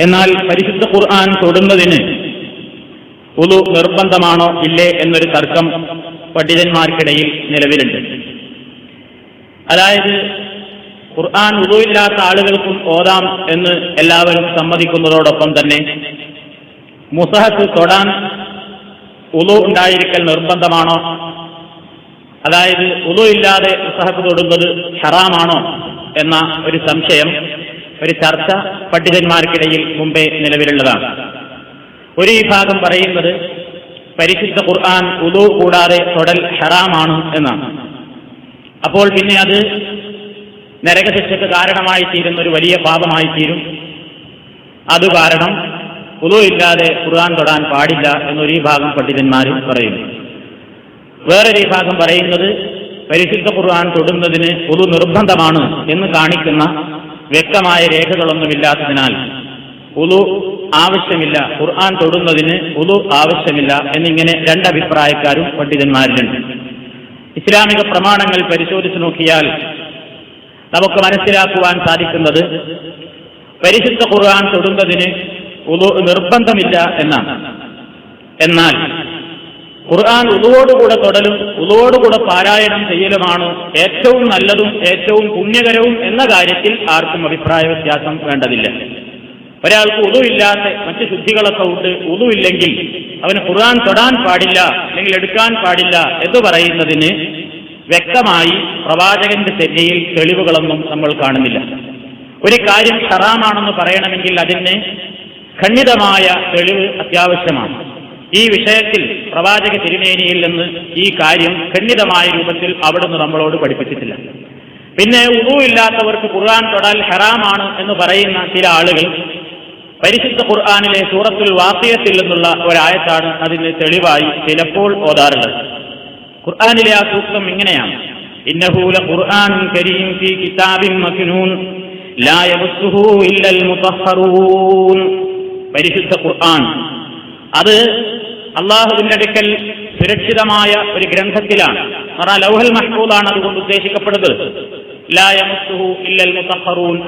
എന്നാൽ പരിശുദ്ധ ഖുർആൻ തൊടുന്നതിന് ഉളു നിർബന്ധമാണോ ഇല്ലേ എന്നൊരു തർക്കം പണ്ഡിതന്മാർക്കിടയിൽ നിലവിലുണ്ട്. അതായത് ഖുർആൻ ഉളുവില്ലാത്ത ആളുകൾക്കും ഓതാം എന്ന് എല്ലാവരും സമ്മതിക്കുന്നതോടൊപ്പം തന്നെ മുസഹത്ത് തൊടാൻ ഉളു ഉണ്ടായിരിക്കൽ നിർബന്ധമാണോ? അതായത് ഉളു ഇല്ലാതെ മുസഹത്ത് തൊടുന്നത് ഹറാമാണോ? എന്ന ഒരു സംശയം ഒരു ചർച്ച പണ്ഡിതന്മാർക്കിടയിൽ മുമ്പേ നിലവിലുള്ളതാണ്. ഒരു വിഭാഗം പറയുന്നത് പരിശുദ്ധ ഖുർആൻ ഉദു കൂടാതെ തൊടൽ ഹറാമാണ് എന്നാണ്. അപ്പോൾ പിന്നെ അത് നരകശിക്ഷയ്ക്ക് കാരണമായി തീരുന്ന ഒരു വലിയ പാപമായി തീരും. അത് കാരണം ഉദു ഇല്ലാതെ ഖുർആൻ തൊടാൻ പാടില്ല എന്നൊരു വിഭാഗം പണ്ഡിതന്മാർ പറയുന്നു വേറൊരു വിഭാഗം പറയുന്നത് പരിശുദ്ധ ഖുർആൻ തൊടുന്നതിന് പൊതു നിർബന്ധമാണ് എന്ന് കാണിക്കുന്ന വ്യക്തമായ രേഖകളൊന്നുമില്ലാത്തതിനാൽ ഉളു ആവശ്യമില്ല ഖുർആൻ തൊടുന്നതിന് ഉളു ആവശ്യമില്ല എന്നിങ്ങനെ രണ്ടഭിപ്രായക്കാരും പണ്ഡിതന്മാരിലുണ്ട്. ഇസ്ലാമിക പ്രമാണങ്ങൾ പരിശോധിച്ചു നോക്കിയാൽ നമുക്ക് മനസ്സിലാക്കുവാൻ സാധിക്കുന്നത് പരിശുദ്ധ ഖുർആൻ തൊടുന്നതിന് ഉളു നിർബന്ധമില്ല എന്നാണ്. എന്നാൽ ഖുർആൻ ഉളുവോടുകൂടെ തൊടലും ഉളുവോടുകൂടെ പാരായണം ചെയ്യലുമാണ്? ഏറ്റവും നല്ലതും ഏറ്റവും പുണ്യകരവും എന്ന കാര്യത്തിൽ ആർക്കും അഭിപ്രായ വ്യത്യാസം വേണ്ടതില്ല. ഒരാൾക്ക് ഉളുവില്ലാത്ത മറ്റ് ശുദ്ധികളൊക്കെ ഉണ്ട് ഉളുവില്ലെങ്കിൽ അവന് ഖുർആൻ തൊടാൻ പാടില്ല അല്ലെങ്കിൽ എടുക്കാൻ പാടില്ല എന്ന് പറയുന്നതിന് വ്യക്തമായി പ്രവാചകന്റെ തെറ്റയിൽ തെളിവുകളൊന്നും നമ്മൾ കാണുന്നില്ല. ഒരു കാര്യം ഹറാമാണെന്ന് പറയണമെങ്കിൽ അതിന് ഖണ്ഡിതമായ തെളിവ് അത്യാവശ്യമാണ്. ഈ വിഷയത്തിൽ പ്രവാചക തിരുമേനിയിൽ നിന്ന് ഈ കാര്യം ഖണ്ഡിതമായ രൂപത്തിൽ അവിടുന്ന് നമ്മളോട് പഠിപ്പിച്ചിട്ടില്ല. പിന്നെ ഉറു ഇല്ലാത്തവർക്ക് ഖുർആൻ തൊടാൽ ഹറാമാണ് എന്ന് പറയുന്ന ചില ആളുകൾ പരിശുദ്ധ ഖുർആാനിലെ സൂറത്തുൽ വാസിയത്തിൽ നിന്നുള്ള ഒരായത്താണ് അതിന് തെളിവായി ചിലപ്പോൾ ഓതാറുള്ളത്. ഖുർആാനിലെ ആ സൂക്തം ഇങ്ങനെയാണ്. ഇന്നഹൂല ഖുർആൻ കരീം ഫീ കിതാബിൻ ലാ പരിശുദ്ധ ഖുർആൻ അത് അള്ളാഹുവിന്റെ അടുക്കൽ സുരക്ഷിതമായ ഒരു ഗ്രന്ഥത്തിലാണ്. എന്നാൽ ലൗഹൽ മഹ്ഫൂദാണ് അതുകൊണ്ട് ഉദ്ദേശിക്കപ്പെടുന്നത്.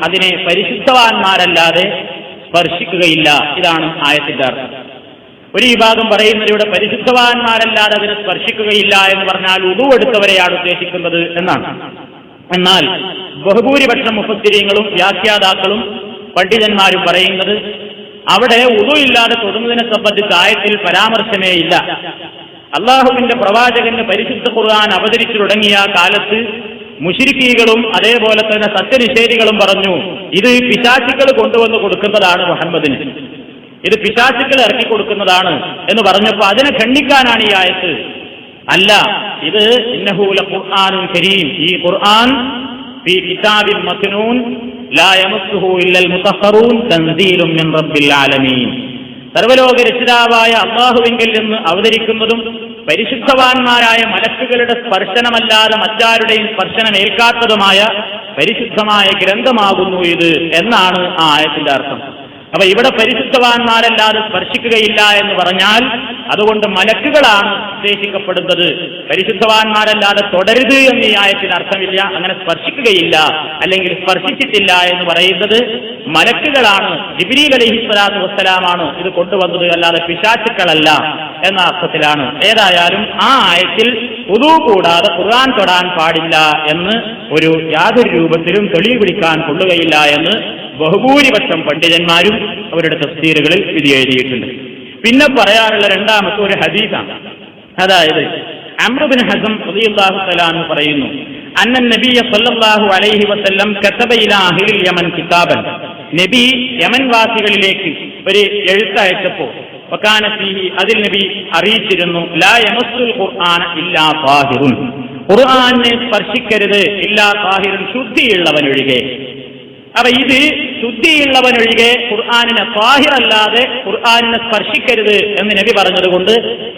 അതിനെ പരിശുദ്ധവാന്മാരല്ലാതെ സ്പർശിക്കുകയില്ല. ഇതാണ് ആയത്തിന്റെ അർത്ഥം. ഒരു വിഭാഗം പറയുന്നത് ഇവിടെ പരിശുദ്ധവാന്മാരല്ലാതെ അതിനെ സ്പർശിക്കുകയില്ല എന്ന് പറഞ്ഞാൽ ഉടുവെടുത്തവരെയാണ് ഉദ്ദേശിക്കുന്നത് എന്നാണ്. എന്നാൽ ബഹുഭൂരിപക്ഷം മുപ്പത്തിരിയങ്ങളും വ്യാഖ്യാതാക്കളും പണ്ഡിതന്മാരും പറയുന്നത് അവിടെ ഉതുവില്ലാതെ തൊടുന്നതിനെ സംബന്ധിച്ച് ആയത്തിൽ പരാമർശമേ ഇല്ല. അള്ളാഹുവിന്റെ പ്രവാചകന്റെ പരിശുദ്ധ ഖുർആൻ അവതരിച്ചു തുടങ്ങിയ കാലത്ത് മുഷിരിക്കീകളും അതേപോലെ തന്നെ സത്യനിഷേധികളും പറഞ്ഞു ഇത് പിശാചിക്കൾ കൊണ്ടുവന്ന് കൊടുക്കുന്നതാണ് മുഹമ്മദിന്. ഇത് പിശാചുക്കൾ ഇറക്കി കൊടുക്കുന്നതാണ് എന്ന് പറഞ്ഞപ്പോൾ അതിനെ ഖണ്ഡിക്കാനാണ് ഈ ആയത്ത്. അല്ല ഇത് ഖുർആാനും കരീം. ഈ ഖുർആൻ കിതാബിൻ മക്നൂൻ സർവലോക രക്ഷിതാവായ അള്ളാഹുവിങ്കിൽ നിന്ന് അവതരിക്കുന്നതും പരിശുദ്ധവാന്മാരായ മലക്കുകളുടെ സ്പർശനമല്ലാതെ മറ്റാരുടെയും സ്പർശനം ഏൽക്കാത്തതുമായ പരിശുദ്ധമായ ഗ്രന്ഥമാകുന്നു ഇത് എന്നാണ് ആ ആയത്തിന്റെ അർത്ഥം. അപ്പൊ ഇവിടെ പരിശുദ്ധവാന്മാരല്ലാതെ സ്പർശിക്കുകയില്ല എന്ന് പറഞ്ഞാൽ അതുകൊണ്ട് മലക്കുകളാണ് ഉദ്ദേശിക്കപ്പെടുന്നത്. പരിശുദ്ധവാന്മാരല്ലാതെ തുടരുത് എന്ന് ഈ ആയത്തിന് അർത്ഥമില്ല. അങ്ങനെ സ്പർശിക്കുകയില്ല. അല്ലെങ്കിൽ സ്പർശിച്ചിട്ടില്ല എന്ന് പറയുന്നത് മലക്കുകളാണ് ജിബിരി അലഹി സ്വലാത്തു വസ്സലാമാണ് ഇത് കൊണ്ടുവന്നത്. അല്ലാതെ പിശാച്ചുക്കളല്ല എന്ന അർത്ഥത്തിലാണ്. ഏതായാലും ആ ആയത്തിൽ പുതു കൂടാതെ ഖുർആൻ തൊടാൻ പാടില്ല എന്ന് ഒരു യാതൊരു രൂപത്തിലും തെളിവ് പിടിക്കാൻ കൊള്ളുകയില്ല എന്ന് ബഹുഭൂരിപക്ഷം പണ്ഡിതന്മാരും അവരുടെ തസ്തീരുകളിൽ വിധി എഴുതിയിട്ടുണ്ട് പിന്നെ പറയാറുള്ള രണ്ടാമത്തെ ഒരു ഹദീസാണ്. അതായത് അമ്രുബിൻ ഹസം റളിയല്ലാഹു എന്ന് പറയുന്നു അന്നൻ നബിയ സല്ലല്ലാഹു അലൈഹി വസല്ലം കതബ ഇലാ അഹ്ലിൽ യമൻ കിതാബൻ. നബി യമൻ വാസികളിലേക്ക് ഒരു എഴുത്തയച്ചപ്പോൾ വകാന ഫീഹി അതിൽ നബി അറിയിച്ചിരുന്നു ലാ യമസ്സുൽ ഖുർആന ഇല്ലാ താഹിറുൻ ഖുർആനെ സ്പർശിക്കരുത് ഇല്ലാ താഹിറുൻ ശുദ്ധിയുള്ളവനൊഴികെ. അപ്പൊ ഇത് ശുദ്ധിയുള്ളവനൊഴികെ ഖുർആാനിനെ താഹിറല്ലാതെ ഖുർആാനിനെ സ്പർശിക്കരുത് എന്ന് നബി പറഞ്ഞതുകൊണ്ട്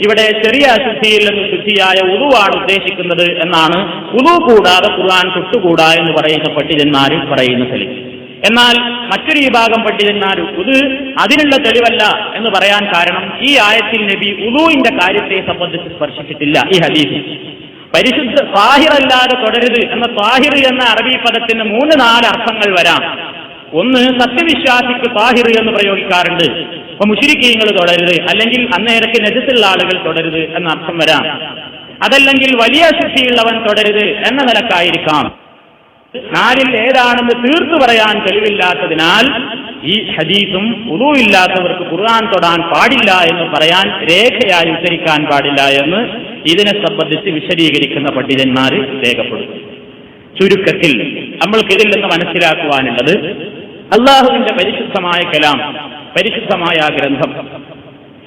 ഇവിടെ ചെറിയ അശുദ്ധിയിൽ നിന്ന് ശുദ്ധിയായ ഉളുവാണ് ഉദ്ദേശിക്കുന്നത് എന്നാണ്. ഉളു കൂടാതെ ഖുർആൻ തൊട്ടുകൂടാ എന്ന് പറയുന്ന പണ്ഡിതന്മാരും പറയുന്ന തെളിവ്. എന്നാൽ മറ്റൊരു വിഭാഗം പണ്ഡിതന്മാരും ഇത് അതിനുള്ള തെളിവല്ല എന്ന് പറയാൻ കാരണം ഈ ആയത്തിൽ നബി ഉളുവിന്റെ കാര്യത്തെ സംബന്ധിച്ച് സ്പർശിച്ചിട്ടില്ല ഈ ഹദീസിൽ. പരിശുദ്ധ താഹിറല്ലാതെ തുടരുത് എന്ന താഹിർ എന്ന അറബി പദത്തിന് മൂന്ന് നാല് അർത്ഥങ്ങൾ വരാം. ഒന്ന് സത്യവിശ്വാസിക്ക് താഹിർ എന്ന് പ്രയോഗിക്കാറുണ്ട്. അപ്പൊ മുഷിരിക്കീങ്ങൾ തുടരുത്. അല്ലെങ്കിൽ അന്നേരക്ക് നെജത്തുള്ള ആളുകൾ തുടരുത് എന്ന അർത്ഥം വരാം. അതല്ലെങ്കിൽ വലിയ ശുദ്ധിയുള്ളവൻ തുടരുത് എന്ന നിലക്കായിരിക്കാം. നാലിൽ ഏതാണെന്ന് തീർത്തു പറയാൻ തെളിവില്ലാത്തതിനാൽ ഈ ഹദീസും ഉറുവില്ലാത്തവർക്ക് ഖുർആൻ തൊടാൻ പാടില്ല എന്ന് പറയാൻ രേഖയായി ഉദ്ധരിക്കാൻ പാടില്ല എന്ന് ഇതിനെ സംബന്ധിച്ച് വിശദീകരിക്കുന്ന പണ്ഡിതന്മാർ രേഖപ്പെടുത്തും ചുരുക്കത്തിൽ നമ്മൾക്ക് ഇതിൽ നിന്ന് മനസ്സിലാക്കുവാനുള്ളത് അള്ളാഹുവിന്റെ പരിശുദ്ധമായ കലാം പരിശുദ്ധമായ ഗ്രന്ഥം.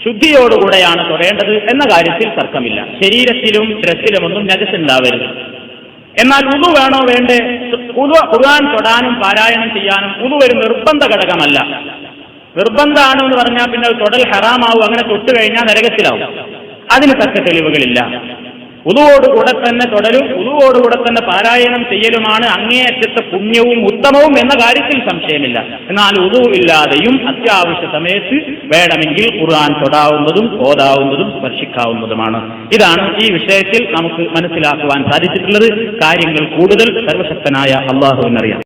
ശുദ്ധിയോടുകൂടെയാണ് തൊടേണ്ടത് എന്ന കാര്യത്തിൽ തർക്കമില്ല. ശരീരത്തിലും ഡ്രസ്സിലുമൊന്നും നജസുണ്ടാവരുത് എന്നാൽ ഉതു വേണോ വേണ്ടേ? ഉതു ഖുർആൻ തൊടാനും പാരായണം ചെയ്യാനും ഉതു ഒരു നിർബന്ധ ഘടകമല്ല. നിർബന്ധമാണ് എന്ന് പറഞ്ഞാൽ പിന്നെ തൊടൽ ഹറാമാവും അങ്ങനെ തൊട്ട് കഴിഞ്ഞാൽ നരകത്തിലാവും. അതിന് തക്ക തെളിവുകളില്ല. ഉതുവോടുകൂടെ തന്നെ തുടരും ഉതുവോടുകൂടെ തന്നെ പാരായണം ചെയ്യലുമാണ് അങ്ങേയറ്റത്തെ പുണ്യവും ഉത്തമവും എന്ന കാര്യത്തിൽ സംശയമില്ല. എന്നാൽ ഉതുവില്ലാതെയും അത്യാവശ്യ സമയത്ത് വേണമെങ്കിൽ ഖുർആൻ തൊടാവുന്നതും ഓതാവുന്നതും സ്പർശിക്കാവുന്നതുമാണ്. ഇതാണ് ഈ വിഷയത്തിൽ നമുക്ക് മനസ്സിലാക്കുവാൻ സാധിച്ചിട്ടുള്ളത്. കാര്യങ്ങൾ കൂടുതൽ സർവശക്തനായ അള്ളാഹുവിനറിയാം.